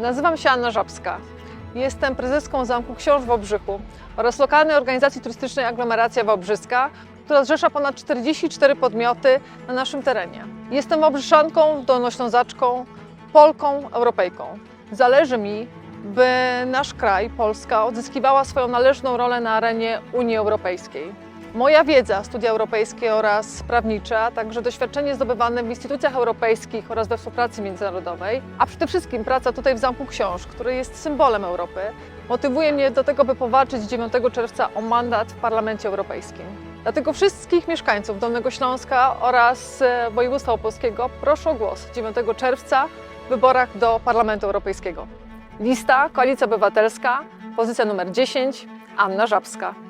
Nazywam się Anna Żabska. Jestem prezeską Zamku Książ w Wałbrzychu oraz lokalnej organizacji turystycznej Aglomeracja Wałbrzyska, która zrzesza ponad 44 podmioty na naszym terenie. Jestem Wałbrzyczanką, dolnoślązaczką, Polką, Europejką. Zależy mi, by nasz kraj, Polska, odzyskiwała swoją należną rolę na arenie Unii Europejskiej. Moja wiedza, studia europejskie oraz prawnicze, a także doświadczenie zdobywane w instytucjach europejskich oraz we współpracy międzynarodowej, a przede wszystkim praca tutaj w Zamku Książ, który jest symbolem Europy, motywuje mnie do tego, by powalczyć 9 czerwca o mandat w Parlamencie Europejskim. Dlatego wszystkich mieszkańców Dolnego Śląska oraz e, województwa opolskiego proszę o głos 9 czerwca w wyborach do Parlamentu Europejskiego. Lista Koalicja Obywatelska, pozycja numer 10, Anna Żabska.